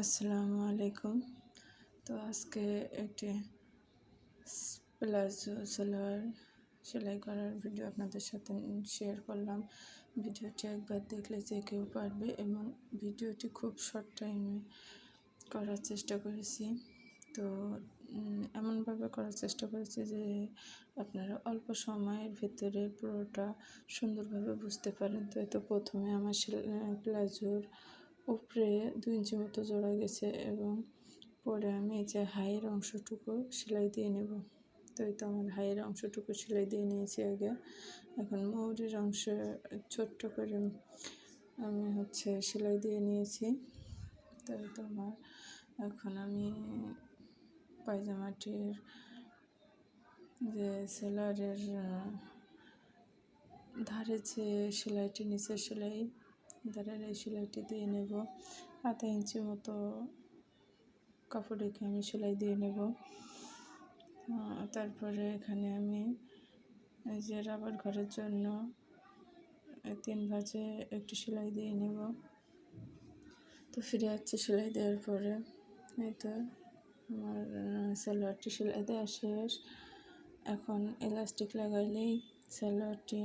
আসসালামু আলাইকুম। তো আজকে একটি প্লাজো সালোয়ার সেলাই করার ভিডিও আপনাদের সাথে শেয়ার করলাম। ভিডিওটি একবার দেখলে যে কেউ পারবে এবং ভিডিওটি খুব শর্ট টাইমে করার চেষ্টা করেছি। তো এমনভাবে করার চেষ্টা করেছি যে আপনারা অল্প সময়ের ভেতরে পুরোটা সুন্দরভাবে বুঝতে পারেন। তো তো প্রথমে আমার প্লাজোর উপরে দুই ইঞ্চি মতো জোড়া গেছে এবং পরে আমি এই যে হাইয়ের অংশটুকু সেলাই দিয়ে নেব। তো এই তো আমার হাইয়ের অংশটুকু সেলাই দিয়ে নিয়েছি আগে। এখন মৌরির অংশ ছোট্ট করে আমি হচ্ছে সেলাই দিয়ে নিয়েছি। তো তো আমার এখন আমি পায়জামাটির যে সেলারের ধারে যে সেলাইটি নিচে সেলাই ধারের এই সেলাইটি দিয়ে নেব। আধা ইঞ্চি মতো কাপড় রেখে আমি সেলাই দিয়ে নেব। তারপরে এখানে আমি এই যে রাবার ঘরের জন্য তিন ভাজে একটু সেলাই দিয়ে নেব। তো ফিরে যাচ্ছে সেলাই দেওয়ার পরে। এই তো আমার সালোয়ারটি সেলাই দেওয়া শেষ। এখন এলাস্টিক লাগাইলেই সালোয়ারটি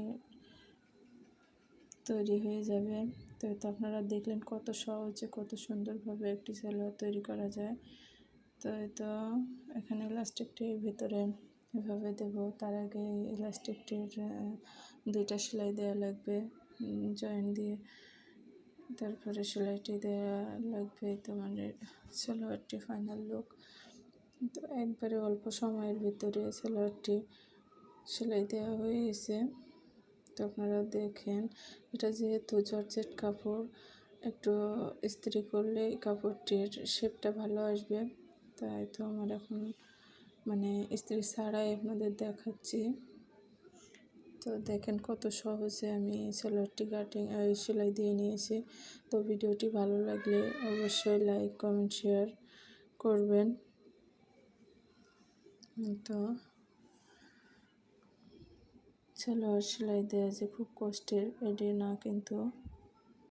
তৈরি হয়ে যাবে। তো তো আপনারা দেখলেন কত সহজে, কত সুন্দরভাবে একটি সালোয়ার তৈরি করা যায়। তো তো এখানে ইলাস্টিকটি ভিতরে এভাবে দেব। তার আগে ইলাস্টিকটির দুইটা সেলাই দেওয়া লাগবে জয়েন দিয়ে। তারপরে সেলাইটি দেওয়া লাগবে তো মানে সালোয়ারটি ফাইনাল লুক তো একবারে অল্প সময়ের ভিতরে সালোয়ারটি সেলাই দেওয়া হয়ে গেছে। তো আপনারা দেখেন, এটা যেহেতু জর্জেট কাপড়, একটু ইস্ত্রি করলে কাপড়টির শেপটা ভালো আসবে। তাই তো আমার এখন মানে ইস্ত্রি ছাড়াই আপনাদের দেখাচ্ছি। তো দেখেন কত সহজে আমি সেলোয়ারটি কাটিং সেলাই দিয়ে নিয়েছি। তো ভিডিওটি ভালো লাগলে অবশ্যই লাইক কমেন্ট শেয়ার করবেন। তো সালোয়ার সেলাই দেওয়া যে খুব কষ্টের এটি না কিন্তু